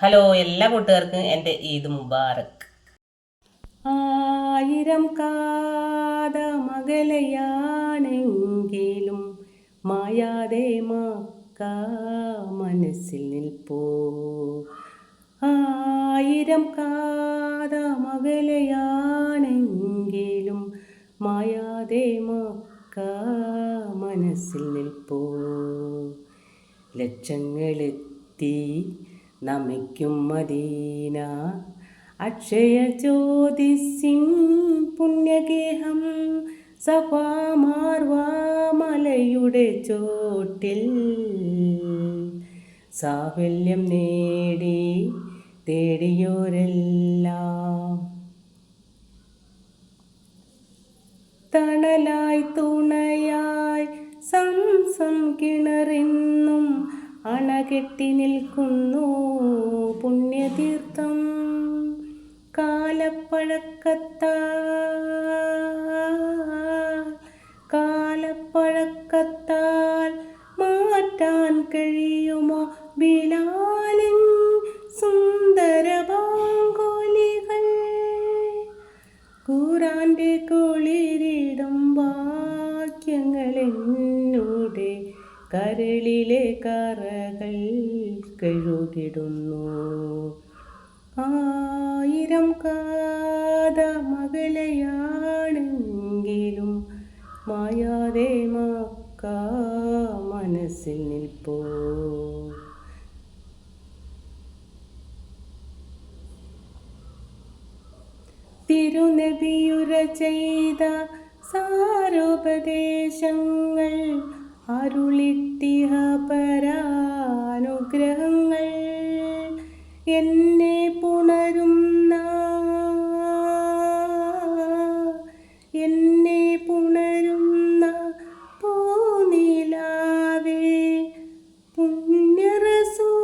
Hello എല്ലാ കൂട്ടുകാർക്കും എന്റെ ഈദ് മുബാറക്. ആയിരം കാതമകലയാണെങ്കിലും മായാതെ മാക്ക മനസ്സിൽ നിൽപ്പോ. ആയിരം കാതമകലയാണെങ്കിലും മായാതെ മാക്ക മനസ്സിൽ നിൽപ്പോ. ലക്ഷങ്ങളെത്തി നമിക്കും മദീന. അക്ഷയ ജ്യോതിസിൻ പുണ്യഗേഹം സഭാമാർവാമലയുടെ ചോട്ടിൽ. സാഫല്യം നേടി തേടിയോരെല്ലാം. തണലായി തുണയായി സംസം കിണറിന്നും അണകെട്ടി നിൽക്കുന്നു പുണ്യതീർത്ഥം കാലപ്പഴക്കത്താൽ. കരളിലെ കറകൾ കഴുകിടുന്നു. ആയിരം കാത മകളെയാണെങ്കിലും മായാതെ മാക്ക മനസ്സിൽ നിൽപ്പോ. തിരുനബിയുര ചെയ്ത സാരോപദേശങ്ങൾ അരുളിട്ടിഹ പരാനുഗ്രഹങ്ങൾ എന്നെ പുണരുന്ന എന്നെ പുണരുന്ന പൂനിലാവേ പുണ്യറസൂലിൻ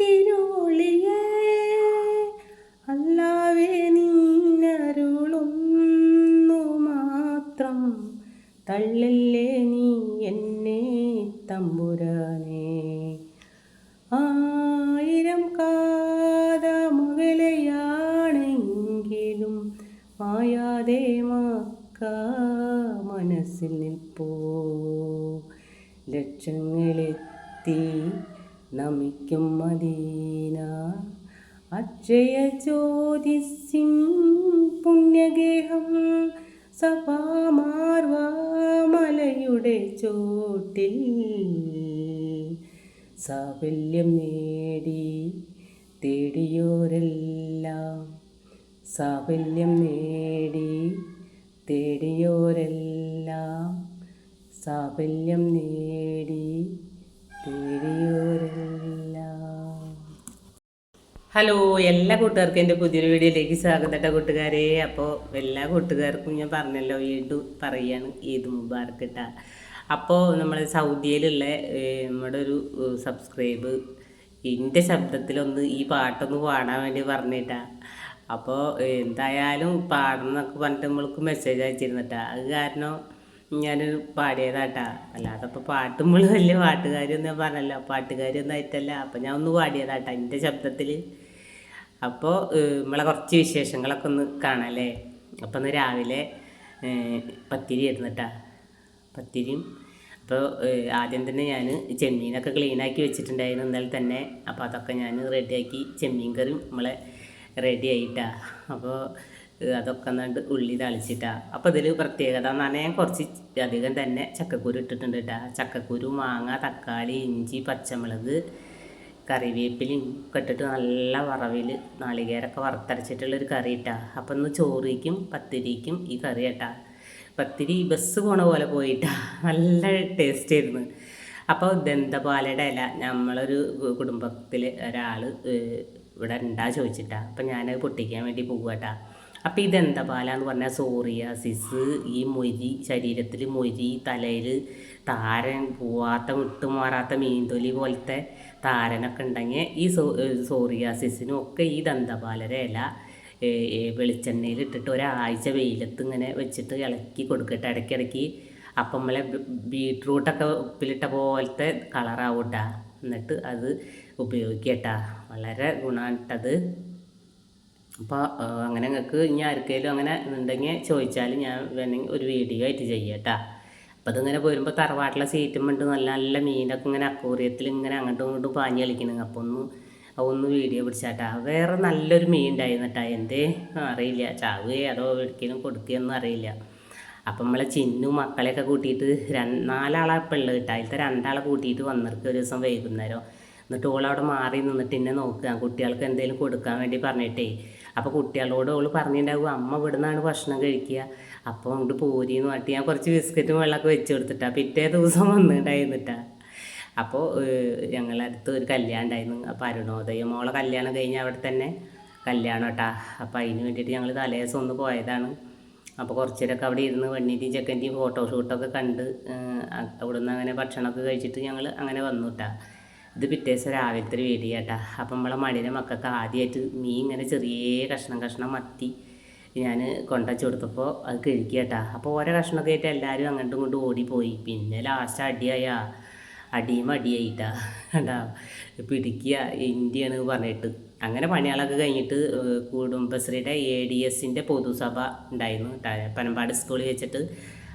തിരുളിയേ അല്ലാവേ നിന്നരുളുന്നു മാത്രം തള്ളല്ലേ ലക്ഷങ്ങളെത്തി നമിക്കും മദീന. അക്ഷയ ജ്യോതിസിൻ പുണ്യഗേഹം സഭാമാർവാമലയുടെ ചോട്ടിൽ സാഫല്യം നേടി തേടിയോരെല്ലാം. സാഫല്യം നേടി തേടിയോരെല്ലാം. സാഫല്യം നേടി ഹലോ എല്ലാ കൂട്ടുകാർക്കും എന്റെ പുതിയൊരു വീഡിയോയിലേക്ക് സ്വാഗതം കേട്ടോ കൂട്ടുകാരെ. അപ്പോൾ എല്ലാ കൂട്ടുകാർക്കും ഞാൻ പറഞ്ഞല്ലോ ഈട് പറയാണ് ഈദ് മുബാർക്ക് കേട്ടാ അപ്പോൾ നമ്മൾ സൗദിയിലുള്ള നമ്മുടെ ഒരു സബ്സ്ക്രൈബ് എന്റെ ശബ്ദത്തിലൊന്ന് ഈ പാട്ടൊന്ന് പാടാൻ വേണ്ടി പറഞ്ഞിട്ടാ. അപ്പോൾ എന്തായാലും പാടണം എന്നൊക്കെ പറഞ്ഞിട്ട് നമ്മൾക്ക് മെസ്സേജ് അയച്ചിരുന്നിട്ടാ അത് കാരണം ഞാനൊരു പാടിയതാട്ടാ. അല്ലാതെ അപ്പോൾ പാട്ടുമ്പോൾ വലിയ പാട്ടുകാരിയൊന്നും പറഞ്ഞല്ലോ. പാട്ടുകാരിയൊന്നും ആയിട്ടല്ല. അപ്പം ഞാൻ ഒന്ന് പാടിയതാട്ടാ എന്റെ ശബ്ദത്തിൽ അപ്പോൾ നമ്മളെ കുറച്ച് വിശേഷങ്ങളൊക്കെ ഒന്ന് കാണാല്ലേ അപ്പം ഇന്ന് രാവിലെ ഏഹ്, പത്തിരി ആയിരുന്നിട്ടാ പത്തിരിയും അപ്പോൾ ആദ്യം തന്നെ ഞാൻ ചെമ്മീനൊക്കെ ക്ലീനാക്കി വെച്ചിട്ടുണ്ടായിരുന്നു ഇന്നലെ തന്നെ. അപ്പോൾ അതൊക്കെ ഞാൻ റെഡിയാക്കി ചെമ്മീൻ കറി നമ്മളെ റെഡി ആയിട്ടാ. അപ്പോൾ അതൊക്കെ എന്നിട്ട് ഉള്ളി തളിച്ചിട്ടാ. അപ്പോൾ ഇതിൽ പ്രത്യേകത എന്ന് പറഞ്ഞാൽ ഞാൻ കുറച്ച് അധികം തന്നെ ചക്കക്കുരു ഇട്ടിട്ടുണ്ട് കേട്ടാ ചക്കക്കുരു മാങ്ങ തക്കാളി ഇഞ്ചി പച്ചമുളക് കറിവേപ്പിലയും ഒക്കെ ഇട്ടിട്ട് നല്ല വറവിൽ നാളികേരൊക്കെ വറുത്തരച്ചിട്ടുള്ളൊരു കറി ഇട്ടാ അപ്പം ഒന്ന് ചോറിക്കും പത്തിരിക്കും ഈ കറി ഇട്ടാ പത്തിരി ബസ് പോണ പോലെ പോയിട്ടാ. നല്ല ടേസ്റ്റ് ആയിരുന്നു. അപ്പോൾ ദന്തപാലയുടെ ഇല? നമ്മളൊരു കുടുംബത്തിൽ ഒരാൾ ഇവിടെ ഉണ്ടാ ചോദിച്ചിട്ടാ. അപ്പം ഞാനത് പൊട്ടിക്കാൻ വേണ്ടി പോവാട്ടാ. അപ്പം ഇതെന്താ പാലാന്ന് പറഞ്ഞാൽ സോറിയാസിസ് ഈ മൊരി ശരീരത്തിൽ മൊരി തലയിൽ താരൻ പോവാത്ത വിട്ടുമാറാത്ത മീൻതൊലി പോലത്തെ താരനൊക്കെ ഉണ്ടെങ്കിൽ ഈ സോ സോറിയാസിസിനും ഒക്കെ ഈ ദന്തപാലര ഇല വെളിച്ചെണ്ണയിൽ ഇട്ടിട്ട് ഒരാഴ്ച വെയിലത്ത് ഇങ്ങനെ വെച്ചിട്ട് ഇളക്കി കൊടുക്കട്ടെ ഇടയ്ക്കിടയ്ക്ക്. അപ്പം നമ്മളെ ബീട്രൂട്ടൊക്കെ ഉപ്പിലിട്ട പോലത്തെ കളറാവും കേട്ടോ എന്നിട്ട് അത് ഉപയോഗിക്കട്ടാ. വളരെ ഗുണമായിട്ടത് അപ്പോൾ അങ്ങനെ നിങ്ങൾക്ക് ഇനി ആർക്കെങ്കിലും അങ്ങനെ ഉണ്ടെങ്കിൽ ചോദിച്ചാൽ ഞാൻ വേണമെങ്കിൽ ഒരു വീഡിയോ ആയിട്ട് ചെയ്യാട്ടാ. അപ്പോൾ അതിങ്ങനെ പോരുമ്പോൾ തറവാട്ടിലെ സീറ്റും ഉണ്ട്. നല്ല നല്ല മീനൊക്കെ ഇങ്ങനെ അക്കൂറിയത്തിൽ ഇങ്ങനെ അങ്ങോട്ടും ഇങ്ങോട്ടും പാഞ്ഞ് കളിക്കണം അപ്പോൾ ഒന്ന് ഒന്ന് വീഡിയോ പിടിച്ചാട്ടാ. വേറെ നല്ലൊരു മീൻ ഉണ്ടായിരുന്നിട്ടാ. എന്തേ? അറിയില്ല. ചാവുകയോ അതോ ഒരിക്കലും കൊടുക്കുകയൊന്നും അറിയില്ല. അപ്പം നമ്മളെ ചിന്നു മക്കളെയൊക്കെ കൂട്ടിയിട്ട് രണ്ട് നാലാളെ ഇപ്പം ഉള്ളത് കേട്ടോ. അതിലത്തെ രണ്ടാളെ കൂട്ടിയിട്ട് വന്നിരിക്കും ഒരു ദിവസം വൈകുന്നേരം. എന്നിട്ട് ഓൾ അവിടെ മാറി നിന്നിട്ട് എന്നെ നോക്കുക. കുട്ടികൾക്ക് എന്തെങ്കിലും കൊടുക്കാൻ വേണ്ടി പറഞ്ഞിട്ടേ. അപ്പോൾ കുട്ടികളോട് ഓൾ പറഞ്ഞിട്ടുണ്ടാവും അമ്മ ഇവിടുന്നാണ് ഭക്ഷണം കഴിക്കുക. അപ്പോൾ അങ്ങോട്ട് പോരിയെന്ന് പറഞ്ഞിട്ട് ഞാൻ കുറച്ച് ബിസ്ക്കറ്റും വെള്ളമൊക്കെ വെച്ച് കൊടുത്തിട്ടാ പിറ്റേ ദിവസം വന്നിട്ടായിരുന്നിട്ടാ അപ്പോൾ ഞങ്ങളുടെ അടുത്ത് ഒരു കല്യാണം ഉണ്ടായിരുന്നു. അപ്പോൾ അരുണോദയം മോളെ കല്യാണം കഴിഞ്ഞ് അവിടെ തന്നെ കല്യാണം കേട്ടാ അപ്പോൾ അതിന് വേണ്ടിയിട്ട് ഞങ്ങൾ തലേദിവസം ഒന്ന് പോയതാണ്. അപ്പോൾ കുറച്ച് നേരമൊക്കെ അവിടെ ഇരുന്ന് വെണ്ണീന്റെയും ചെക്കന്റെയും ഫോട്ടോഷൂട്ടൊക്കെ കണ്ട് അവിടെ നിന്ന് അങ്ങനെ ഭക്ഷണമൊക്കെ കഴിച്ചിട്ട് ഞങ്ങൾ അങ്ങനെ വന്നു കേട്ടാ ഇത് പിറ്റേ ദിവസം രാവിലത്തെ ഒരു വീഡിയോ കേട്ടാ അപ്പം നമ്മളെ മണിയുടെ മക്കൾക്ക് ആദ്യമായിട്ട് മീൻ ഇങ്ങനെ ചെറിയ കഷ്ണം കഷ്ണം മത്തി ഞാൻ കൊണ്ടുവച്ച് കൊടുത്തപ്പോൾ അത് കഴിക്കുക അപ്പോൾ ഓരോ കഷ്ണമൊക്കെ ആയിട്ട് എല്ലാവരും അങ്ങോട്ടും ഇങ്ങോട്ടും ഓടിപ്പോയി. പിന്നെ ലാസ്റ്റ് അടിയായ അടിയും അടിയായിട്ടാ. കണ്ടാ? പിടിക്കുക ഇന്ത്യയാണ് പറഞ്ഞിട്ട്. അങ്ങനെ പണികളൊക്കെ കഴിഞ്ഞിട്ട് കുടുംബശ്രീയുടെ എ ഡി എസിന്റെ പൊതുസഭ ഉണ്ടായിരുന്നു. പനമ്പാട് സ്കൂളിൽ വെച്ചിട്ട്.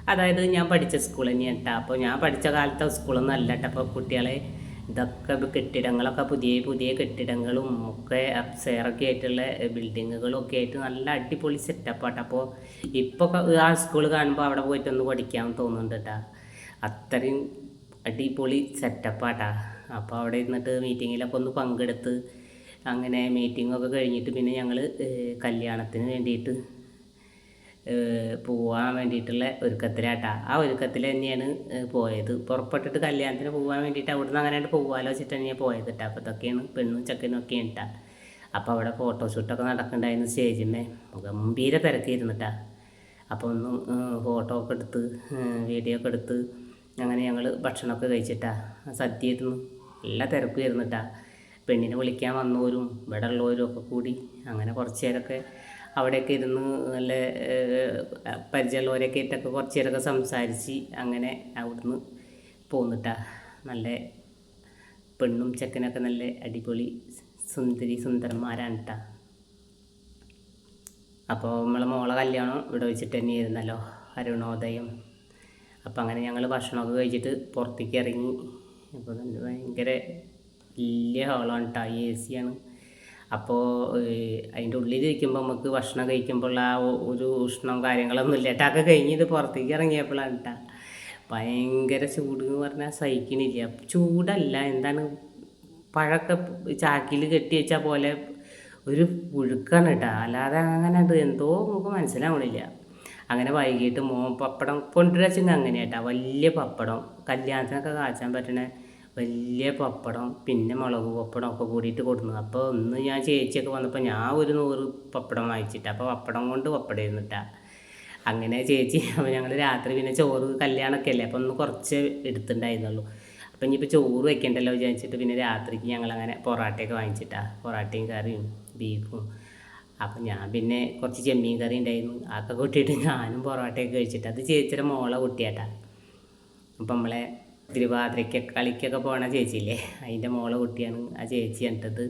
അതായത് ഞാൻ പഠിച്ച സ്കൂൾ തന്നെയാണ് കേട്ടോ. അപ്പോൾ ഞാൻ പഠിച്ച കാലത്തെ സ്കൂളൊന്നും അല്ല കേട്ടോ. അപ്പോൾ കുട്ടികളെ ഇതൊക്കെ കെട്ടിടങ്ങളൊക്കെ പുതിയ പുതിയ കെട്ടിടങ്ങളും ഒക്കെ അപ്സേറൊക്കെ ആയിട്ടുള്ള ബിൽഡിങ്ങുകളും ഒക്കെ ആയിട്ട് നല്ല അടിപൊളി സെറ്റപ്പാട്ടോ അപ്പോൾ ഇപ്പോൾ ആ സ്കൂൾ കാണുമ്പോൾ അവിടെ പോയിട്ടൊന്ന് പഠിക്കാൻ തോന്നുന്നുണ്ട് കേട്ടാ അത്രയും അടിപൊളി സെറ്റപ്പാട്ടാ അപ്പോൾ അവിടെ ഇരുന്നിട്ട് മീറ്റിങ്ങിലൊക്കെ ഒന്ന് പങ്കെടുത്ത് അങ്ങനെ മീറ്റിങ്ങൊക്കെ കഴിഞ്ഞിട്ട് പിന്നെ ഞങ്ങൾ കല്യാണത്തിന് വേണ്ടിയിട്ട് പോവാൻ വേണ്ടിയിട്ടുള്ള ഒരുക്കത്തിലാട്ടാ ആ ഒരുക്കത്തിൽ തന്നെയാണ് പോയത്. പുറപ്പെട്ടിട്ട് കല്യാണത്തിന് പോകാൻ വേണ്ടിയിട്ട് അവിടുന്ന് അങ്ങനെ പോകാമല്ലോ വെച്ചിട്ട് തന്നെയാണ് പോയത് കേട്ടോ അപ്പോൾ ഇതൊക്കെയാണ് പെണ്ണും ചെക്കനും ഒക്കെ ഉണ്ടാ അപ്പോൾ അവിടെ ഫോട്ടോഷൂട്ടൊക്കെ നടക്കുന്നുണ്ടായിരുന്നു സ്റ്റേജിമേ ഗംഭീര തിരക്കിയിരുന്നിട്ടാ. അപ്പോൾ ഒന്ന് ഫോട്ടോ ഒക്കെ എടുത്ത് വീഡിയോ ഒക്കെ എടുത്ത് അങ്ങനെ ഞങ്ങൾ ഭക്ഷണമൊക്കെ കഴിച്ചിട്ടാ. സദ്യയായിരുന്നു. എല്ലാ തിരക്കും ഇരുന്നിട്ടാ പെണ്ണിനെ വിളിക്കാൻ വന്നവരും ഇവിടെ ഉള്ളവരും ഒക്കെ കൂടി അങ്ങനെ കുറച്ച് നേരമൊക്കെ അവിടെയൊക്കെ ഇരുന്ന് നല്ല പരിചയമുള്ളവരൊക്കെ ആയിട്ടൊക്കെ കുറച്ച് നേരമൊക്കെ സംസാരിച്ച് അങ്ങനെ അവിടുന്ന് പോന്നിട്ടാ. നല്ല പെണ്ണും ചെക്കനൊക്കെ നല്ല അടിപൊളി സുന്ദരി സുന്ദരന്മാരാണ് കേട്ടാ അപ്പോൾ നമ്മളെ മോളെ കല്യാണം ഇവിടെ വെച്ചിട്ട് തന്നെയായിരുന്നല്ലോ അരുണോദയം. അപ്പം അങ്ങനെ ഞങ്ങൾ ഭക്ഷണമൊക്കെ കഴിച്ചിട്ട് പുറത്തേക്ക് ഇറങ്ങി. അപ്പോൾ ഭയങ്കര വലിയ ഹോളാണ് കേട്ടോ എ സി ആണ്. അപ്പോൾ അതിന്റെ ഉള്ളിലിരിക്കുമ്പോൾ നമുക്ക് ഭക്ഷണം കഴിക്കുമ്പോൾ ആ ഒരു ഉഷ്ണം കാര്യങ്ങളൊന്നും ഇല്ല. കേട്ടോ കഴിഞ്ഞിട്ട് പുറത്തേക്ക് ഇറങ്ങിയപ്പോഴാണ് കേട്ടോ ഭയങ്കര ചൂട് എന്ന് പറഞ്ഞാൽ സഹിക്കണില്ല. ചൂടല്ല എന്താണ് പഴമൊക്കെ ചാക്കിൽ കെട്ടി വെച്ച പോലെ ഒരു പുഴുക്കാണ് കേട്ടോ അല്ലാതെ അങ്ങനെ അത് എന്തോ നമുക്ക് മനസ്സിലാവണില്ല. അങ്ങനെ വൈകിട്ട് മോ പപ്പടം കൊണ്ടുവരച്ചെങ്കിൽ അങ്ങനെ കേട്ടോ വലിയ പപ്പടം കല്യാണത്തിനൊക്കെ കാച്ചാൻ പറ്റണ വലിയ പപ്പടം പിന്നെ മുളക് പപ്പടം ഒക്കെ കൂടിയിട്ട് കൊടുക്കുന്നത്. അപ്പോൾ ഒന്ന് ഞാൻ ചേച്ചിയൊക്കെ വന്നപ്പോൾ ഞാൻ ഒരു നൂറ് പപ്പടം വാങ്ങിച്ചിട്ട്. അപ്പോൾ പപ്പടം കൊണ്ട് പപ്പടം ഇരുന്നിട്ടാ. അങ്ങനെ ചേച്ചി അപ്പോൾ ഞങ്ങൾ രാത്രി പിന്നെ ചോറ് കല്യാണമൊക്കെ അല്ലേ? അപ്പോൾ ഒന്ന് കുറച്ച് എടുത്തിട്ടുണ്ടായിരുന്നുള്ളൂ അപ്പം ഇനിയിപ്പോൾ ചോറ് വെക്കണ്ടല്ലോ വിചാരിച്ചിട്ട് പിന്നെ രാത്രിക്ക് ഞങ്ങൾ അങ്ങനെ പൊറാട്ടയൊക്കെ വാങ്ങിച്ചിട്ടാ. പൊറാട്ടയും കറിയും ബീഫും. അപ്പം ഞാൻ പിന്നെ കുറച്ച് ചെമ്മീൻ കറി ഉണ്ടായിരുന്നു. അതൊക്കെ കൂട്ടിയിട്ട് ഞാനും പൊറോട്ടയൊക്കെ കഴിച്ചിട്ട്. അത് ചേച്ചിയുടെ മോളെ കുട്ടിയാട്ടാ. അപ്പം നമ്മളെ തിരുവാതിരയ്ക്ക് കളിക്കൊക്കെ പോണ ചേച്ചിയില്ലേ? അതിന്റെ മോളെ കുട്ടിയാണ് ആ ചേച്ചി കണ്ടത്.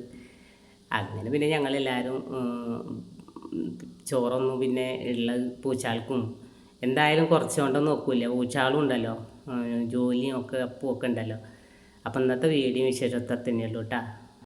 അങ്ങനെ പിന്നെ ഞങ്ങളെല്ലാവരും ചോറൊന്നും പിന്നെ ഉള്ള പൂച്ചാൾക്കും എന്തായാലും കുറച്ചുകൊണ്ടൊന്നും നോക്കൂല പൂച്ചാളും ഉണ്ടല്ലോ ജോലിയും ഒക്കെ അപ്പും ഒക്കെ ഉണ്ടല്ലോ അപ്പം ഇന്നത്തെ വീഡിയോ വിശേഷത്തെ തന്നെയുള്ളൂ കേട്ടോ